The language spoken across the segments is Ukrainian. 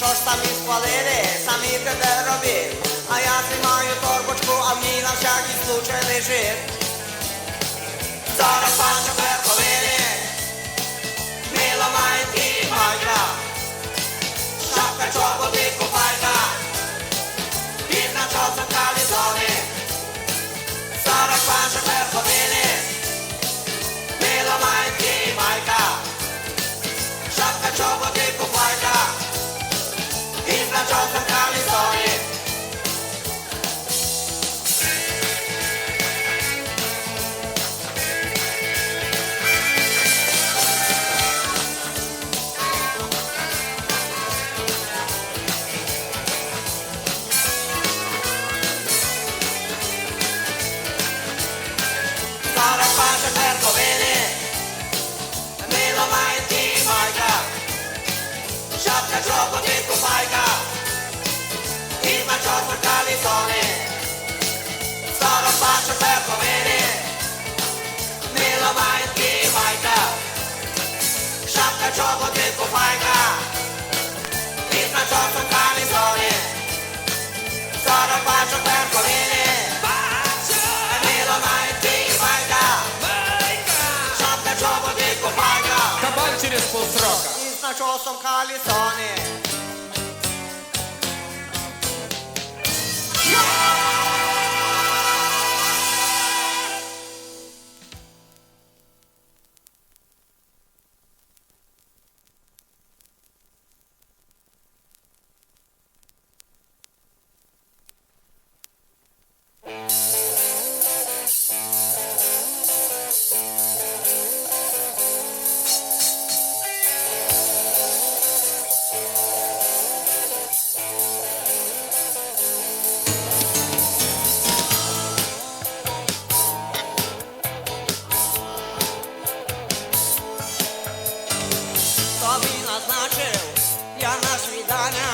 що ж самі схвалили, самі тебе робив. А я тримаю торбочку, а в ній на всякий случай лежить. Зараз пан Чеберко gonna son some. Yeah! Yana Sridhana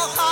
more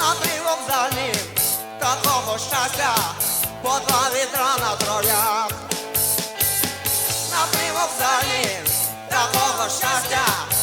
на брівок за такого щастя, по два вітра на дров'ях, на брівок за ним, такого щастя.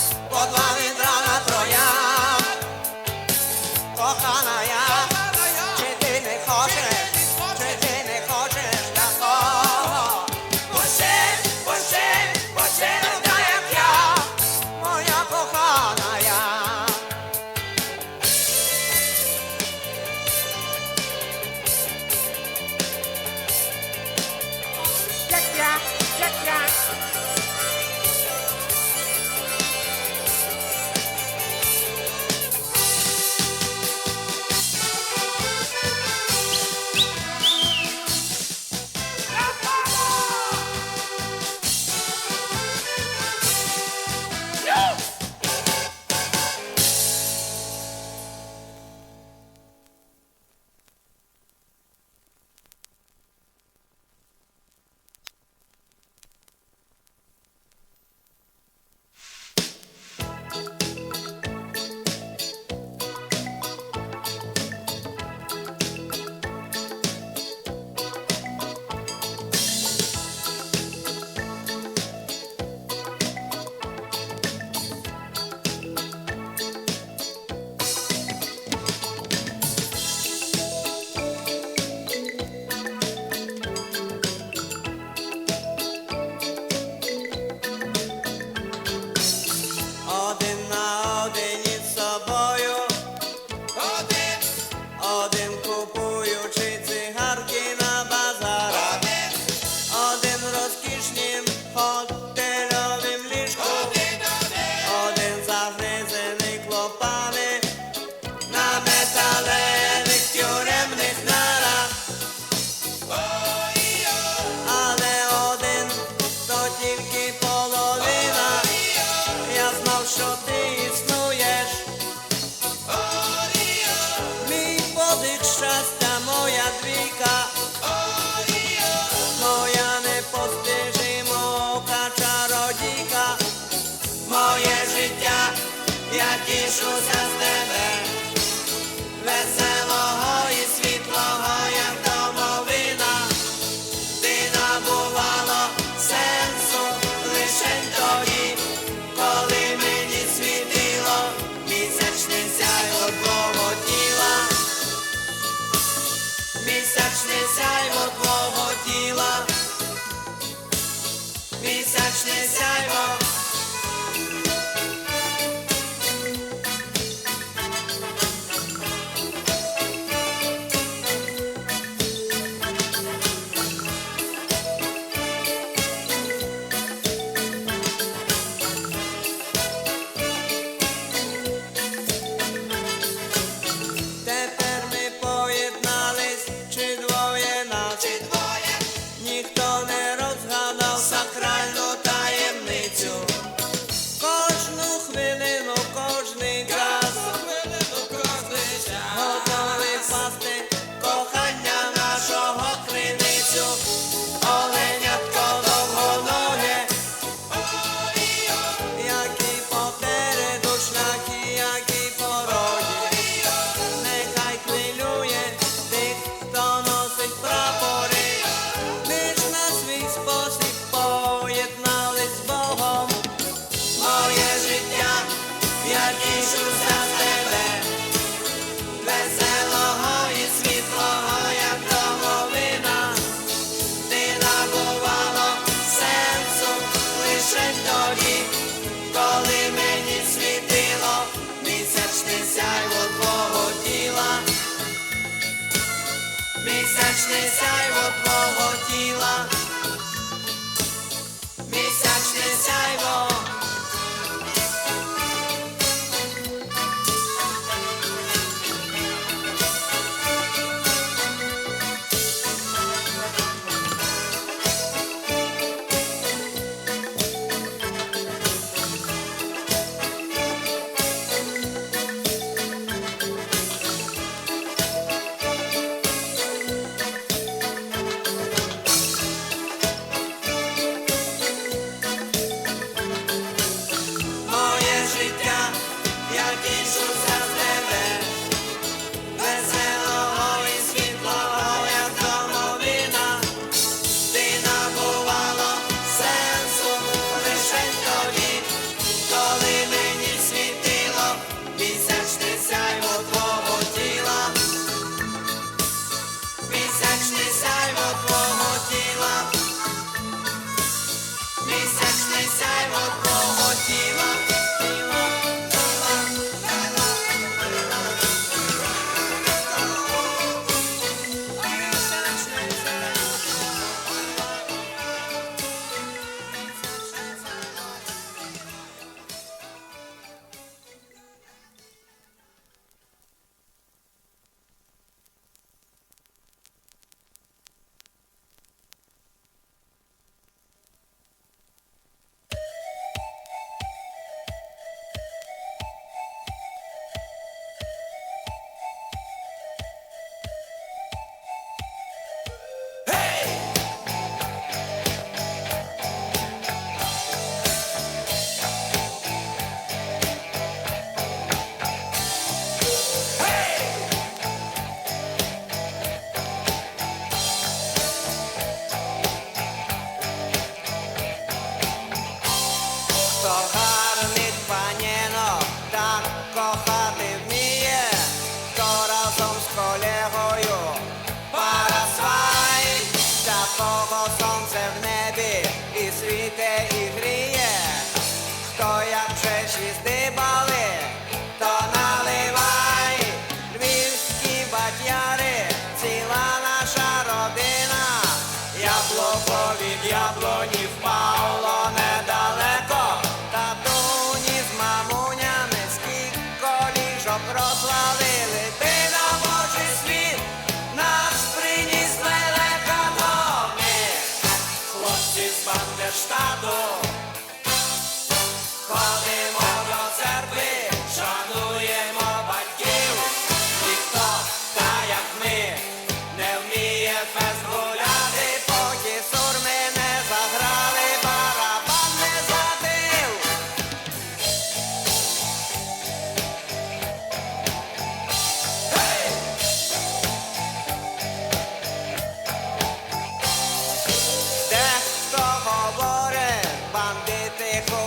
mucho de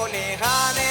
Honey, honey.